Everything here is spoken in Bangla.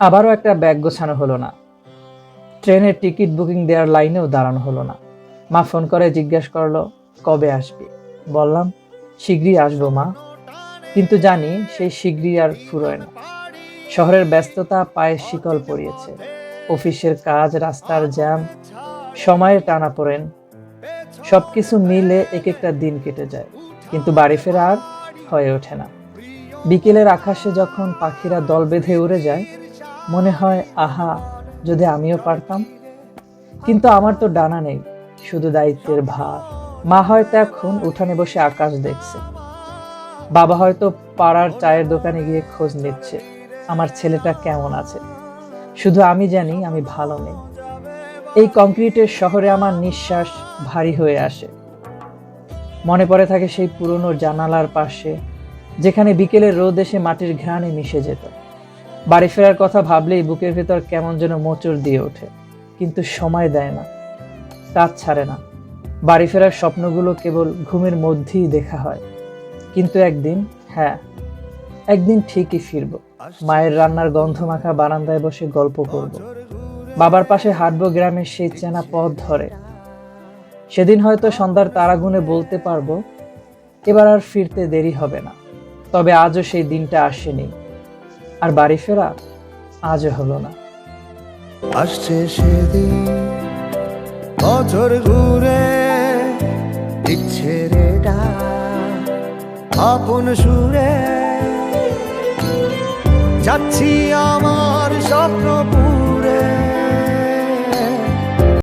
আবারও একটা ব্যাগ গোছানো হলো না। ট্রেনের টিকিট বুকিং দেওয়ার লাইনেও দাঁড়ানো হলো না। মা ফোন করে জিজ্ঞেস করল, কবে আসবি? বললাম, শীঘ্রই আসব মা। কিন্তু জানি সেই শীঘ্রই আর ফুরোয় না। শহরের ব্যস্ততা পায়ে শিকল পড়িয়েছে। অফিসের কাজ, রাস্তার জ্যাম, সময়ের টানা পড়েন সবকিছু মিলে এক একটা দিন কেটে যায়। কিন্তু বাড়ি ফেরা আর হয়ে ওঠে না। বিকেলের আকাশে যখন পাখিরা দল বেঁধে উড়ে যায় মনে হয়, আহা, যদি আমিও পারতাম? কিন্তু আমার তো ডানা নেই, শুধু দায়িত্বের ভার। মা হয়তো এখন উঠানে বসে আকাশ দেখছে। বাবা হয়তো পাড়ার চায়ের দোকানে গিয়ে খোঁজ নিচ্ছে, আমার ছেলেটা কেমন আছে? শুধু আমি জানি, আমি ভালো নেই। এই কংক্রিটের শহরে আমার নিঃশ্বাস ভারী হয়ে আসে। মনে পড়ে থাকে সেই পুরনো জানালার পাশে, যেখানে বিকেলের রোদ এসে মাটির ঘ্রাণে মিশে যেত। বাড়ি ফেরার কথা ভাবলেই বুকের ভেতর কেমন যেন মোচড় দিয়ে ওঠে। কিন্তু সময় দেয় না কাজ ছাড়ে না। বাড়ি ফেরার স্বপ্নগুলো কেবল ঘুমের মধ্যেই দেখা হয়। কিন্তু একদিন হ্যাঁ একদিন ঠিকই ফিরব। মায়ের রান্নার গন্ধ মাখা বারান্দায় বসে গল্প করব। বাবার পাশে হাঁটবো গ্রামের সেই চেনা পথ ধরে। সেদিন হয়তো সন্ধ্যার তারাগুনে বলতে পারব, এবার আর ফিরতে দেরি হবে না। তবে আজও সেই দিনটা আসেনি। আর বাড়ি ফেরা আজ হলো না। আসছে সেদিন বছর ঘুরে দিচ্ছে রে আপন সুরে। যাচ্ছি আমার স্বপ্ন